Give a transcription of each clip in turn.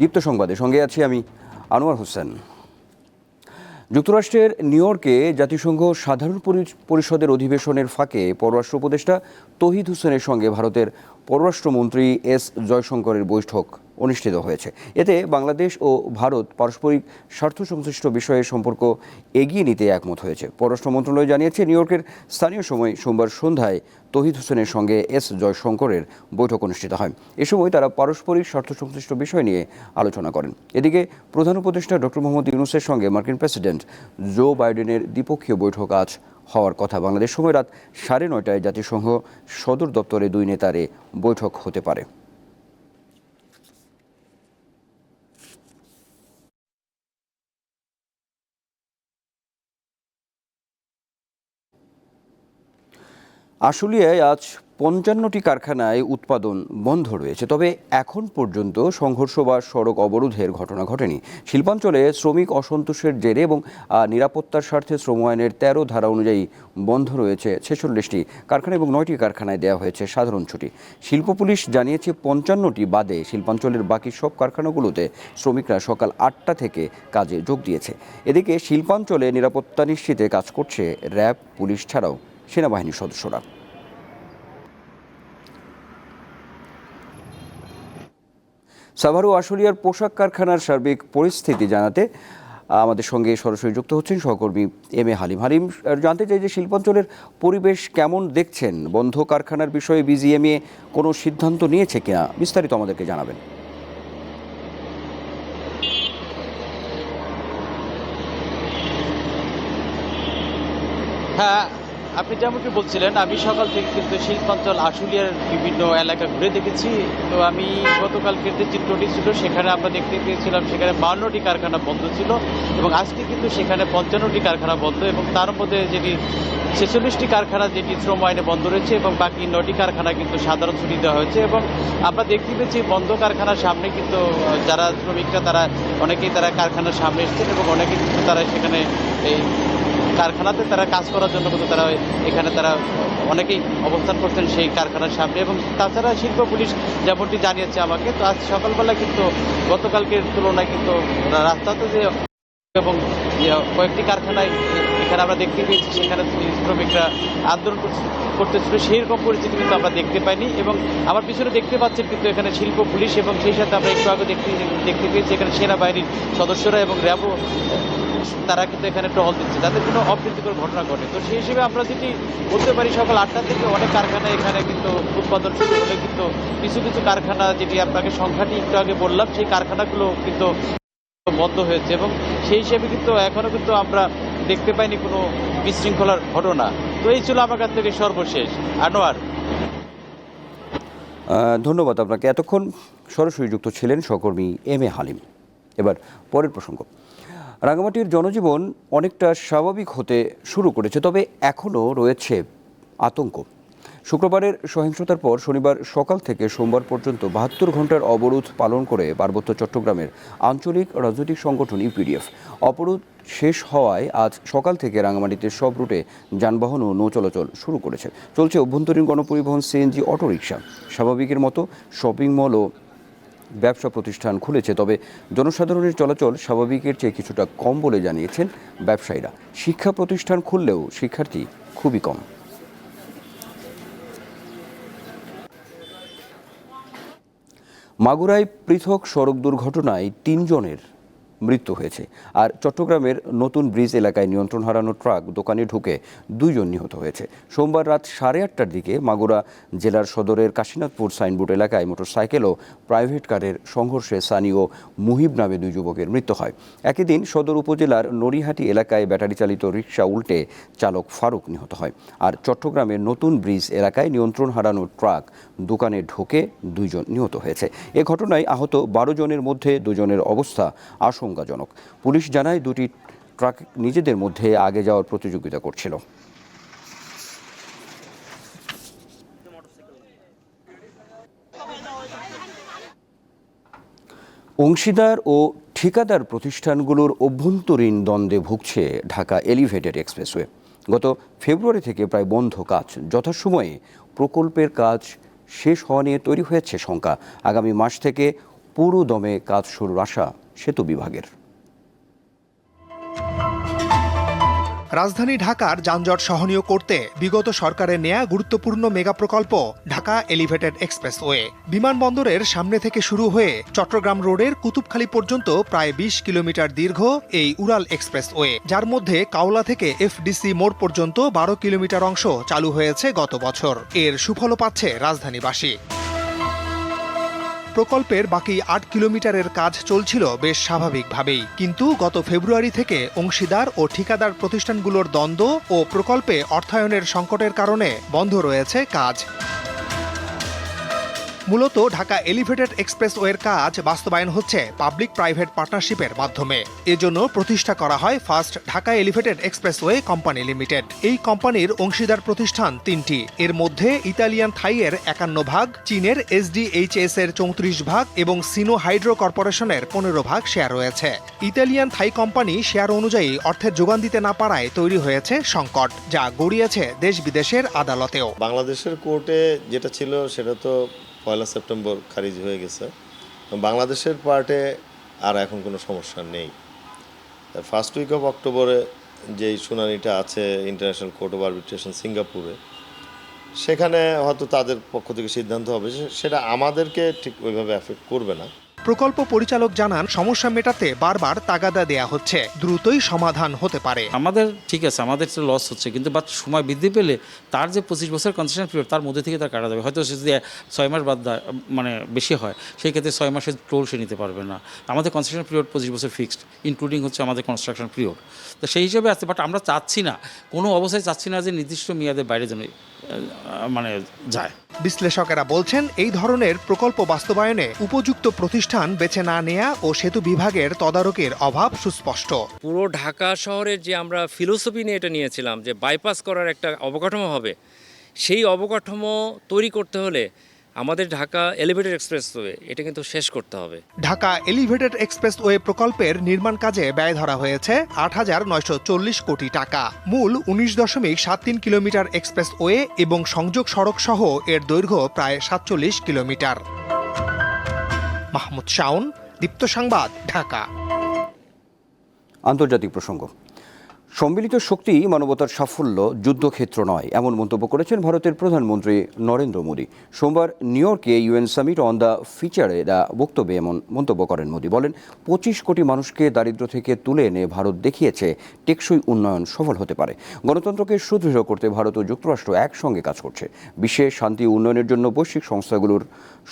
দীপ্ত সংবাদে। সঙ্গে আছি আমি আনোয়ার হোসেন। যুক্তরাষ্ট্রের নিউ ইয়র্কে জাতিসংঘ সাধারণ পরি- পরিষদের অধিবেশনের ফাঁকে পররাষ্ট্র উপদেষ্টা তহিদ হোসেনের সঙ্গে ভারতের পররাষ্ট্রমন্ত্রী এস জয়শঙ্করের বৈঠক। অনুষ্ঠিত হয়েছে। এতে বাংলাদেশ ও ভারত পারস্পরিক স্বার্থ সংশ্লিষ্ট বিষয়ে সম্পর্ক এগিয়ে নিতে একমত হয়েছে। পররাষ্ট্র মন্ত্রণালয় জানিয়েছে, নিউ ইয়র্কের স্থানীয় সময় সোমবার সন্ধ্যায় তহিদ হোসেনের সঙ্গে এস জয়শঙ্করের বৈঠক অনুষ্ঠিত হয়। এ সময় তারা পারস্পরিক স্বার্থ সংশ্লিষ্ট বিষয় নিয়ে আলোচনা করেন। এদিকে প্রধান উপদেষ্টা ডক্টর মোহাম্মদ ইউনুসের সঙ্গে মার্কিন প্রেসিডেন্ট জো বাইডেনের দ্বিপক্ষীয় বৈঠক আজ হওয়ার কথা। বাংলাদেশ সময় রাত সাড়ে নয়টায় জাতিসংঘ সদর দপ্তরে দুই নেতারে বৈঠক হতে পারে। আশুলিয়ায় আজ পঞ্চান্নটি কারখানায় উৎপাদন বন্ধ রয়েছে। তবে এখন পর্যন্ত সংঘর্ষ বা সড়ক অবরোধের ঘটনা ঘটেনি। শিল্পাঞ্চলে শ্রমিক অসন্তোষের জেরে এবং নিরাপত্তার স্বার্থে শ্রম আইনের তেরো ধারা অনুযায়ী বন্ধ রয়েছে ছেচল্লিশটি কারখানা এবং নয়টি কারখানায় দেওয়া হয়েছে সাধারণ ছুটি। শিল্প পুলিশ জানিয়েছে পঞ্চান্নটি বাদে শিল্পাঞ্চলের বাকি সব কারখানাগুলোতে শ্রমিকরা সকাল আটটা থেকে কাজে যোগ দিয়েছে। এদিকে শিল্পাঞ্চলে নিরাপত্তা নিশ্চিতে কাজ করছে র্যাব, পুলিশ ছাড়াও। সেনাবাহিনীর সদস্যরা। সাভারু আশুলিয়ার পোশাক কারখানার সার্বিক পরিস্থিতি জানাতে আমাদের সঙ্গে সরাসরি যুক্ত হচ্ছেন সহকর্মী এম এ হালিম। হালিম জানতে চাই যে শিল্পাঞ্চলের পরিবেশ কেমন দেখছেন? বন্ধ কারখানার বিষয়ে বিজিএমএ কোনো সিদ্ধান্ত নিয়েছে কিনা? বিস্তারিত আমাদেরকে জানাবেন হ্যাঁ আপনি যেমনটি বলছিলেন, আমি সকাল থেকে কিন্তু শিল্পাঞ্চল আশুলিয়ার বিভিন্ন এলাকা ঘুরে দেখেছি। তো আমি গতকালকে যে চিত্রটি ছিল, সেখানে আমরা দেখতে পেয়েছিলাম, সেখানে বাউন্নটি কারখানা বন্ধ ছিল এবং আজকে কিন্তু সেখানে পঞ্চান্নটি কারখানা বন্ধ এবং তার মধ্যে যেটি ছেচল্লিশটি কারখানা যেটি শ্রম আইনে বন্ধ রয়েছে এবং বাকি নটি কারখানা কিন্তু সাধারণ ছুটি দেওয়া হয়েছে এবং আমরা দেখতে পেয়েছি বন্ধ কারখানার সামনে কিন্তু যারা শ্রমিকরা, তারা অনেকেই তারা কারখানার সামনে এসেছেন এবং অনেকেই কিন্তু তারা সেখানে এই কারখানাতে তারা কাজ করার জন্য কিন্তু তারা এখানে তারা অনেকেই অবস্থান করছেন সেই কারখানার সামনে এবং তাছাড়া শিল্প পুলিশ যেমনটি জানিয়েছে আমাকে, তো আজ সকালবেলা কিন্তু গতকালকের তুলনায় কিন্তু রাস্তাতে যে এবং কয়েকটি কারখানায় এখানে আমরা দেখতে পেয়েছি, সেখানে শ্রমিকরা আন্দোলন করতেছিল। সেই রকম পরিস্থিতি কিন্তু আমরা দেখতে পাইনি এবং আমার পিছনে দেখতে পাচ্ছেন কিন্তু এখানে শিল্প, পুলিশ এবং সেই সাথে আমরা একটু আগে দেখতে দেখতে পেয়েছি এখানে সেনাবাহিনীর সদস্যরা এবং র্যাবও তারা কিন্তু এখানে টহল দিচ্ছে। তাদের কোনো অপ্রীতিকর ঘটনা ঘটে তো সেই হিসেবে আমরা যদি বলতে পারি, সকাল আটটা থেকে অনেক কারখানা এখানে কিন্তু উৎপাদন শুরু হলে। কিন্তু কিছু কিছু কারখানা, যেটি আপনাকে সংখ্যাটি একটু আগে বললাম, সেই কারখানাগুলো কিন্তু বন্ধ হয়েছে এবং সেই হিসেবে কিন্তু এখনও কিন্তু আমরা দেখতে পাইনি কোনো বিশৃঙ্খলার ঘটনা। তো এই ছিল আমার কাছ থেকে সর্বশেষ। আনোয়ার। ধন্যবাদ আপনাকে। এতক্ষণ সরাসরি যুক্ত ছিলেন সহকর্মী এম এ হালিম। এবার পরের প্রসঙ্গ। রাঙামাটির জনজীবন অনেকটা স্বাভাবিক হতে শুরু করেছে, তবে এখনও রয়েছে আতঙ্ক। শুক্রবারের সহিংসতার পর শনিবার সকাল থেকে সোমবার পর্যন্ত বাহাত্তর ঘণ্টার অবরোধ পালন করে পার্বত্য চট্টগ্রামের আঞ্চলিক রাজনৈতিক সংগঠন ইউপিডিএফ। অবরোধ শেষ হওয়ায় আজ সকাল থেকে রাঙামাটিতে সব রুটে যানবাহন ও নৌ চলাচল শুরু করেছে। চলছে অভ্যন্তরীণ গণপরিবহন সিএনজি অটোরিকশা। স্বাভাবিকের মতো শপিং মল ও ব্যবসা প্রতিষ্ঠান খুলেছে, তবে জনসাধারণের চলাচল স্বাভাবিকের চেয়ে কিছুটা কম বলে জানিয়েছেন ব্যবসায়ীরা। শিক্ষা প্রতিষ্ঠান খুললেও শিক্ষার্থী খুবই কম। মাগুরায় পৃথক সড়ক দুর্ঘটনায় তিনজনের মৃত্যু হয়েছে। আর চট্টগ্রামের নতুন ব্রিজ এলাকায় নিয়ন্ত্রণ হারানো ট্রাক দোকানে ঢুকে দুইজন নিহত হয়েছে। সোমবার রাত সাড়ে আটটার দিকে মাগুরা জেলার সদরের কাশীনাথপুর সাইনবোর্ড এলাকায় মোটরসাইকেল ও প্রাইভেট কারের সংঘর্ষে সানি ও মুহিব নামে দুই যুবকের মৃত্যু হয়। একই দিন সদর উপজেলার নড়িহাটি এলাকায় ব্যাটারি চালিত রিক্সা উল্টে চালক ফারুক নিহত হয়। আর চট্টগ্রামের নতুন ব্রিজ এলাকায় নিয়ন্ত্রণ হারানো ট্রাক দোকানে ঢোকে দুইজন নিহত হয়েছে। এ ঘটনায় আহত বারো জনের মধ্যে দুজনের অবস্থা আশঙ্কাজনক। পুলিশ জানায়, দুটি ট্রাক নিজেদের মধ্যে আগে যাওয়ার প্রতিযোগিতা করছিল। অংশীদার ও ঠিকাদার প্রতিষ্ঠানগুলোর অভ্যন্তরীণ দ্বন্দ্বে ভুগছে ঢাকা এলিভেটেড এক্সপ্রেসওয়ে। গত ফেব্রুয়ারি থেকে প্রায় বন্ধ কাজ। যথাসময়ে প্রকল্পের কাজ শেষ হওয়া নিয়ে তৈরি হয়েছে শঙ্কা। আগামী মাস থেকে পুরো দমে কাজ শুরুর আশা সেতু বিভাগের। রাজধানী ঢাকার যানজট সহনীয় করতে বিগত সরকারের নেয়া গুরুত্বপূর্ণ মেগা প্রকল্প ঢাকা এলিভেটেড এক্সপ্রেসওয়ে। বিমানবন্দরের সামনে থেকে শুরু হয়ে চট্টগ্রাম রোডের কুতুবখালী পর্যন্ত প্রায় বিশ কিলোমিটার দীর্ঘ এই উড়াল এক্সপ্রেসওয়ে, যার মধ্যে কাওলা থেকে এফডিসি মোড় পর্যন্ত বারো কিলোমিটার অংশ চালু হয়েছে গত বছর। এর সুফলও পাচ্ছে রাজধানীবাসী। প্রকল্পের বাকি আট কিলোমিটারের কাজ চলছিল বেশ স্বাভাবিকভাবেই। কিন্তু গত ফেব্রুয়ারি থেকে অংশীদার ও ঠিকাদার প্রতিষ্ঠানগুলোর দ্বন্দ্ব ও প্রকল্পে অর্থায়নের সংকটের কারণে বন্ধ রয়েছে কাজ। মূলত ঢাকা এলিভেটেড এক্সপ্রেসওয়ের কাজ বাস্তবায়ন হচ্ছে পাবলিক প্রাইভেট পার্টনারশিপের মাধ্যমে। এজন্য প্রতিষ্ঠা করা হয় first Dhaka elevated expressway company limited. এই কোম্পানির অংশীদার প্রতিষ্ঠান তিনটি। এর মধ্যে ইতালিয়ান থাইয়ের একান্ন ভাগ, চীনের এসডিএইচএস এর চৌত্রিশ ভাগ এবং সিনো হাইড্রো কর্পোরেশনের পনেরো ভাগ শেয়ার রয়েছে। ইতালিয়ান থাই কোম্পানি শেয়ার অনুযায়ী অর্থের যোগান দিতে না পারায় তৈরি হয়েছে সংকট, যা গড়িয়েছে দেশ বিদেশের আদালতেও। বাংলাদেশের কোর্টে যেটা ছিল সেটা তো পয়লা সেপ্টেম্বর খারিজ হয়ে গেছে। বাংলাদেশের পার্টে আর এখন কোনো সমস্যা নেই। ফার্স্ট উইক অফ অক্টোবরে যেই শুনানিটা আছে ইন্টারন্যাশনাল কোর্ট অফ আরবিট্রেশন সিঙ্গাপুরে সেখানে হয়তো তাদের পক্ষ থেকে সিদ্ধান্ত হবে সেটা আমাদেরকে ঠিক ওইভাবে অ্যাফেক্ট করবে না। প্রকল্প পরিচালক জানান, সমস্যা মেটাতে বারবার তাগাদা দেয়া হচ্ছে। দ্রুতই সমাধান হতে পারে। আমাদের, ঠিক আছে, আমাদের তো লস হচ্ছে, কিন্তু বাট সময় বৃদ্ধি পেলে তার যে পঁচিশ বছর কনসেশন পিরিয়ড তার মধ্যে থেকে তার কাটা যাবে। হয়তো সে যদি ছয় মাস বাদ মানে বেশি হয়, সেই ক্ষেত্রে ছয় মাসের টোল সে নিতে পারবে না। আমাদের কনসেশন পিরিয়ড পঁচিশ বছর ফিক্সড ইনক্লুডিং হচ্ছে আমাদের কনস্ট্রাকশন পিরিয়ড তো সেই হিসেবে আছে বাট আমরা চাচ্ছি না, কোনো অবস্থায় চাচ্ছি না যে নির্দিষ্ট মেয়াদের বাইরে যেন মানে যায়। বিশ্লেষকেরা বলছেন এই ধরনের প্রকল্প বাস্তবায়নে উপযুক্ত প্রতিষ্ঠান বেছে না নেয়া ও সেতু বিভাগের তদারকির অভাব সুস্পষ্ট। পুরো ঢাকা শহরের যে আমরা ফিলোসফি নিয়ে এটা নিয়েছিলাম যে বাইপাস করার একটা অবকাঠামো হবে সেই অবকাঠামো তৈরি করতে হলে আমাদের ঢাকা এলিভেটেড এক্সপ্রেসওয়ে এটা কিন্তু শেষ করতে হবে। ঢাকা এলিভেটেড এক্সপ্রেসওয়ে প্রকল্পের নির্মাণ কাজে ব্যয় ধরা হয়েছে আট হাজার নয়শো চল্লিশ কোটি টাকা। মূল উনিশ দশমিক সাত তিন কিলোমিটার এক্সপ্রেসওয়ে এবং সংযোগ সড়ক সহ এর দৈর্ঘ্য প্রায় সাতচল্লিশ কিলোমিটার। মাহমুদ শাওন দীপ্ত সংবাদ ঢাকা। আন্তর্জাতিক প্রসঙ্গ। সম্মিলিত শক্তি মানবতার সাফল্য যুদ্ধক্ষেত্র নয়, এমন মন্তব্য করেছেন ভারতের প্রধানমন্ত্রী নরেন্দ্র মোদী। সোমবার নিউ ইয়র্কে ইউএন সামিট অন দ্য ফিচারে দা বক্তব্যে এমন মন্তব্য করেন মোদী। বলেন, পঁচিশ কোটি মানুষকে দারিদ্র্য থেকে তুলে এনে ভারত দেখিয়েছে, টেকসই উন্নয়ন সফল হতে পারে। গণতন্ত্রকে সুদৃঢ় করতে ভারত ও যুক্তরাষ্ট্র একসঙ্গে কাজ করছে। বিশ্বে শান্তি উন্নয়নের জন্য বৈশ্বিক সংস্থাগুলোর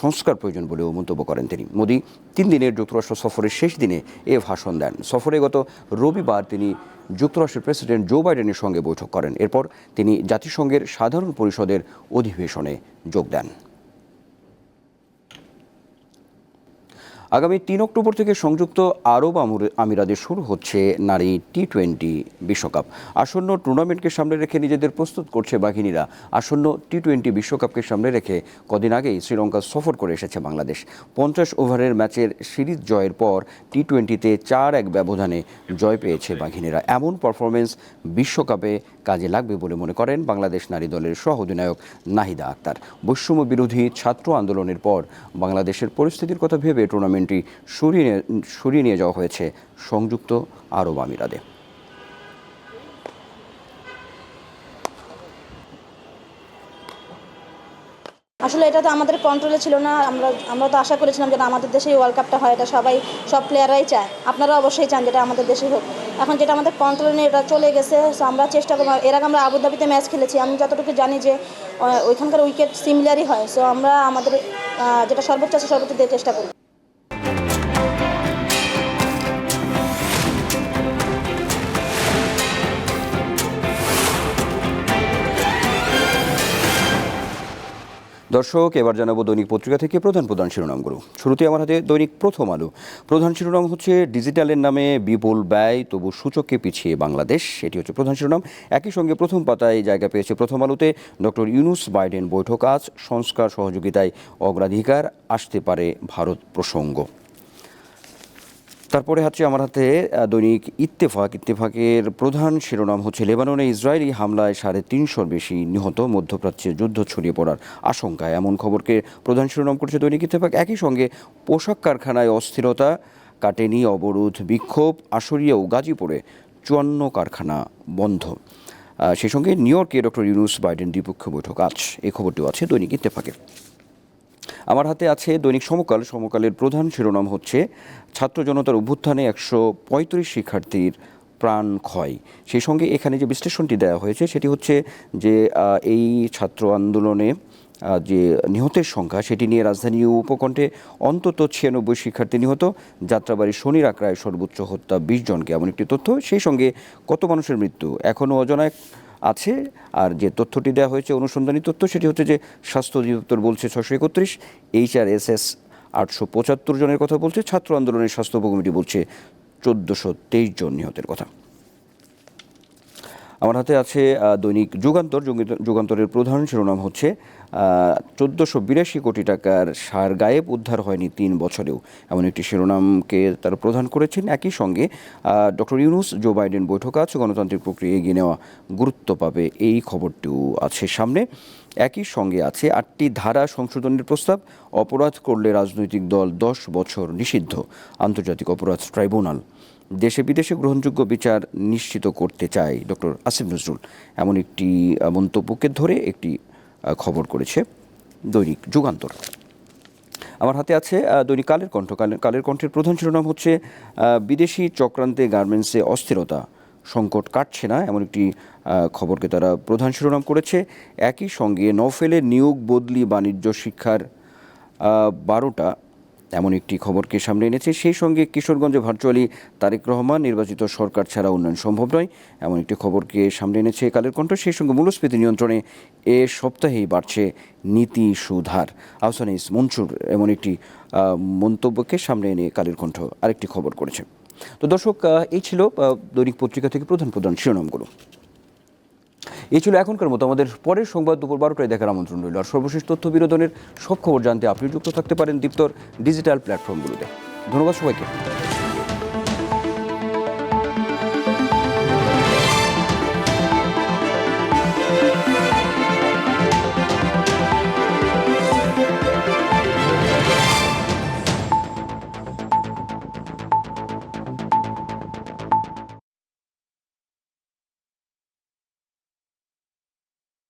সংস্কার প্রয়োজন বলেও মন্তব্য করেন তিনি। মোদী তিন দিনের যুক্তরাষ্ট্র সফরের শেষ দিনে এ ভাষণ দেন। সফরে গত রবিবার তিনি যুক্তরাষ্ট্রের প্রেসিডেন্ট জো বাইডেনের সঙ্গে বৈঠক করেন। এরপর তিনি জাতিসংঘের সাধারণ পরিষদের অধিবেশনে যোগ দেন। আগামী তিন অক্টোবর থেকে সংযুক্ত আরব আমুর- আমিরাতে শুরু হচ্ছে নারী টি টোয়েন্টি বিশ্বকাপ। আসন্ন টুর্নামেন্টকে সামনে রেখে নিজেদের প্রস্তুত করছে বাঘিনীরা আসন্ন টি টোয়েন্টি বিশ্বকাপকে সামনে রেখে কদিন আগেই শ্রীলঙ্কা সফর করে এসেছে বাংলাদেশ। পঞ্চাশ ওভারের ম্যাচের সিরিজ জয়ের পর টি টোয়েন্টিতে চার এক ব্যবধানে জয় পেয়েছে বাঘিনীরা এমন পারফরমেন্স বিশ্বকাপে কাজে লাগবে বলে মনে করেন বাংলাদেশ নারী দলের সহ অধিনায়ক নাহিদা আক্তার। বৈষম্য বিরোধী ছাত্র আন্দোলনের পর বাংলাদেশের পরিস্থিতির কথা ভেবে টুর্নামেন্টটি সরিয়ে সরিয়ে নিয়ে যাওয়া হয়েছে সংযুক্ত আরব আমিরাতে। আসলে এটা তো আমাদের কন্ট্রোলে ছিল না। আমরা আমরা তো আশা করেছিলাম যেটা আমাদের দেশেই ওয়ার্ল্ড কাপটা হয়, এটা সবাই, সব প্লেয়াররাই চায়। আপনারা অবশ্যই চান যেটা আমাদের দেশে হোক। এখন যেটা আমাদের কন্ট্রোলে নেই এটা চলে গেছে সো আমরা চেষ্টা করব। এর আগে আমরা আবুধাবিতে ম্যাচ খেলেছি। আমি যতটুকু জানি যে ওইখানকার উইকেট সিমিলারই হয়। সো আমরা আমাদের যেটা সর্বোচ্চ আছে, সর্বোচ্চ দিয়ে চেষ্টা করব। দর্শক, এবার জানাব দৈনিক পত্রিকা থেকে প্রধান প্রধান শিরোনামগুলো। শুরুতে আমার হাতে দৈনিক প্রথম আলো। প্রধান শিরোনাম হচ্ছে, ডিজিটালের নামে বিপুল ব্যয়, তবু সূচককে পিছিয়ে বাংলাদেশ। এটি হচ্ছে প্রধান শিরোনাম। একই সঙ্গে প্রথম পাতায় জায়গা পেয়েছে প্রথম আলোতে ডক্টর ইউনুস বাইডেন বৈঠক। আজ সংস্কার সহযোগিতায় অগ্রাধিকার, আসতে পারে ভারত প্রসঙ্গ। তারপরে হচ্ছে আমার হাতে দৈনিক ইত্তেফাক। ইত্তেফাকের প্রধান শিরোনাম হচ্ছে লেবাননে ইসরায়েলি হামলায় সাড়ে তিনশোর বেশি নিহত মধ্যপ্রাচ্যে যুদ্ধ ছড়িয়ে পড়ার আশঙ্কায় এমন খবরকে প্রধান শিরোনাম করেছে দৈনিক ইত্তেফাক। একই সঙ্গে পোশাক কারখানায় অস্থিরতা কাটেনি অবরোধ বিক্ষোভ আশুরিয়া ও গাজীপুরে চুয়ান্ন কারখানা বন্ধ। সেই সঙ্গে নিউ ইয়র্কে ডক্টর ইউনুস বাইডেন দ্বিপক্ষীয় বৈঠক। আজ এই খবরটিও আছে দৈনিক ইত্তেফাকে। আমার হাতে আছে দৈনিক সমকাল। সমকালের প্রধান শিরোনাম হচ্ছে, ছাত্র জনতার অভ্যুত্থানে একশো পঁয়ত্রিশ শিক্ষার্থীর প্রাণ ক্ষয়। সেই সঙ্গে এখানে যে বিশ্লেষণটি দেওয়া হয়েছে, সেটি হচ্ছে যে এই ছাত্র আন্দোলনে যে নিহতের সংখ্যা, সেটি নিয়ে রাজধানী উপকণ্ঠে অন্তত ছিয়ানব্বই শিক্ষার্থী নিহত। যাত্রাবাড়ি শনির আক্রায় সর্বোচ্চ হত্যা বিশ জনকে। এমন একটি তথ্য। সেই সঙ্গে কত মানুষের মৃত্যু? এখনও অজানায় আছে, আর যে তথ্যটি দেওয়া হয়েছে, অনুসন্ধানী তথ্য, সেটি হচ্ছে যে স্বাস্থ্য অধিদপ্তর বলছে ছশো একত্রিশ, এইচ আর এস এস আটশো পঁচাত্তর জনের কথা বলছে, ছাত্র আন্দোলনের স্বাস্থ্য উপকমিটি বলছে চোদ্দোশো তেইশ জন নিহতের কথা। আমার হাতে আছে দৈনিক যুগান্তর যুগান্তরের প্রধান শিরোনাম হচ্ছে চোদ্দোশো বিরাশি কোটি টাকার সার গায়েব উদ্ধার হয়নি তিন বছরেও। এমন একটি শিরোনামকে তারা প্রদান করেছেন। একই সঙ্গে ডক্টর ইউনুস, জো বাইডেন বৈঠক আছে গণতান্ত্রিক প্রক্রিয়া এগিয়ে নেওয়া গুরুত্ব পাবে এই খবরটিও আছে সামনে। একই সঙ্গে আছে আটটি ধারা সংশোধনের প্রস্তাব। অপরাধ করলে রাজনৈতিক দল দশ বছর নিষিদ্ধ। আন্তর্জাতিক অপরাধ ট্রাইব্যুনাল। দেশে বিদেশে গ্রহণযোগ্য বিচার নিশ্চিত করতে চায় ডক্টর আসিফ নজরুল। এমন একটি মন্তব্যকে ধরে একটি খবর করেছে দৈনিক যুগান্তর। আমার হাতে আছে দৈনিক কালের কণ্ঠ। কালের কণ্ঠের প্রধান শিরোনাম হচ্ছে বিদেশি চক্রান্তে গার্মেন্টসে অস্থিরতা। সংকট কাটছে না, এমন একটি খবরকে তারা প্রধান শিরোনাম করেছে। একই সঙ্গে নফেলে নিয়োগ বদলি বাণিজ্য শিক্ষার বারোটা এমন একটি খবরকে সামনে এনেছে। সেই সঙ্গে কিশোরগঞ্জে ভার্চুয়ালি তারেক রহমান নির্বাচিত সরকার ছাড়া উন্নয়ন সম্ভব নয়। এমন একটি খবরকে সামনে এনেছে কালের কণ্ঠ। সেই সঙ্গে মূল্যস্ফীতি নিয়ন্ত্রণে এ সপ্তাহেই বাড়ছে নীতি সুধার। আহসানিস মনসুর এমন একটি মন্তব্যকে সামনে এনে কালের কণ্ঠ আরেকটি খবর করেছে। তো দর্শক এই ছিল দৈনিক পত্রিকা থেকে প্রধান প্রধান শিরোনামগুলো। এই ছিল এখনকার মতো। আমাদের পরের সংবাদ দুপুর বারোটায় দেখার আমন্ত্রণ রইল। আর সর্বশেষ তথ্য বিনোদনের সব খবর জানতে আপনি যুক্ত থাকতে পারেন দীপ্তর ডিজিটাল প্ল্যাটফর্মগুলোতে। ধন্যবাদ সবাইকে।